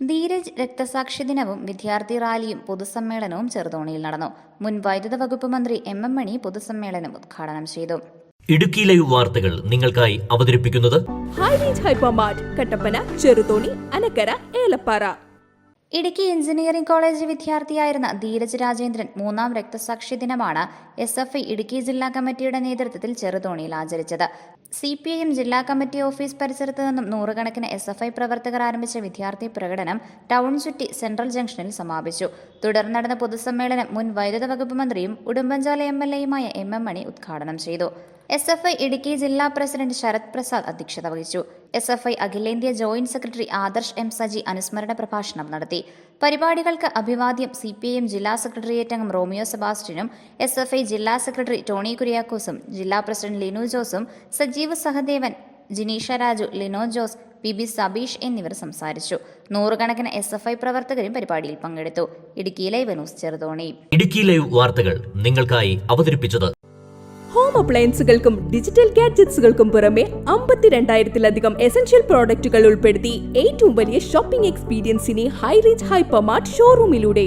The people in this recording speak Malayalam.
ധീരജ് രക്തസാക്ഷി ദിനവും വിദ്യാർത്ഥി റാലിയും പൊതുസമ്മേളനവും ചെറുതോണിയിൽ നടന്നു. മുൻ വൈദ്യുത വകുപ്പ് മന്ത്രി എം എം മണി പൊതുസമ്മേളനം ഉദ്ഘാടനം ചെയ്തു. ഇടുക്കി ലൈവ് വാർത്തകൾ നിങ്ങൾക്കായി അവതരിപ്പിക്കുന്നത് കട്ടപ്പന ചെറുതോണി അനക്കര ഏലപ്പാറ. ഇടുക്കി എഞ്ചിനീയറിംഗ് കോളേജ് വിദ്യാർത്ഥിയായിരുന്ന ധീരജ് രാജേന്ദ്രൻ മൂന്നാം രക്തസാക്ഷി ദിനമാണ് എസ് എഫ് ഐ ഇടുക്കി ജില്ലാ കമ്മിറ്റിയുടെ നേതൃത്വത്തിൽ ചെറുതോണിയിൽ ആചരിച്ചത്. സി പി ഐ എം ജില്ലാ കമ്മിറ്റി ഓഫീസ് പരിസരത്ത് നിന്നും നൂറുകണക്കിന് എസ് എഫ് ഐ പ്രവർത്തകർ ആരംഭിച്ച വിദ്യാർത്ഥി പ്രകടനം ടൗൺ ചുറ്റി സെൻട്രൽ ജംഗ്ഷനിൽ സമാപിച്ചു. തുടർന്ന് നടന്ന പൊതുസമ്മേളനം മുൻ വൈദ്യുത വകുപ്പ് മന്ത്രിയും ഉടുമ്പൻചോല എം എൽ എയുമായ എം എം മണി ഉദ്ഘാടനം ചെയ്തു. എസ് എഫ് ഐ ഇടുക്കി ജില്ലാ പ്രസിഡന്റ് ശരത് പ്രസാദ് അധ്യക്ഷത വഹിച്ചു. എസ് എഫ് ഐ അഖിലേന്ത്യാ joint secretary Adarsh M Saji അനുസ്മരണ പ്രഭാഷണം നടത്തി. പരിപാടികൾക്ക് അഭിവാദ്യം സി പി എം ജില്ലാ സെക്രട്ടേറിയറ്റ് അംഗം റോമിയോ സെബാസ്റ്റ്യനും എസ് എഫ് ഐ ജില്ലാ സെക്രട്ടറി ടോണി കുര്യാക്കോസും ജില്ലാ പ്രസിഡന്റ് ലിനു ജോസും Sajeev Sahadevan Jineesha Raju Lino Jose P B Sabeesh എന്നിവർ സംസാരിച്ചു. നൂറുകണക്കിന് എസ് എഫ് ഐ പ്രവർത്തകരും പരിപാടിയിൽ പങ്കെടുത്തു. Idukki live news Cheruthoni. Idukki live വാർത്തകൾ നിങ്ങൾക്കായി അവതരിപ്പിച്ചത് ഹോം അപ്ലയൻസുകൾക്കും ഡിജിറ്റൽ ഗാഡ്ജറ്റ്സുകൾക്കും പുറമെ അമ്പത്തിരണ്ടായിരത്തിലധികം എസൻഷ്യൽ പ്രോഡക്റ്റുകൾ ഉൾപ്പെടുത്തി ഏറ്റവും വലിയ ഷോപ്പിംഗ് എക്സ്പീരിയൻസിനെ ഹൈറേഞ്ച് ഹൈപ്പർമാർട്ട് ഷോറൂമിലൂടെ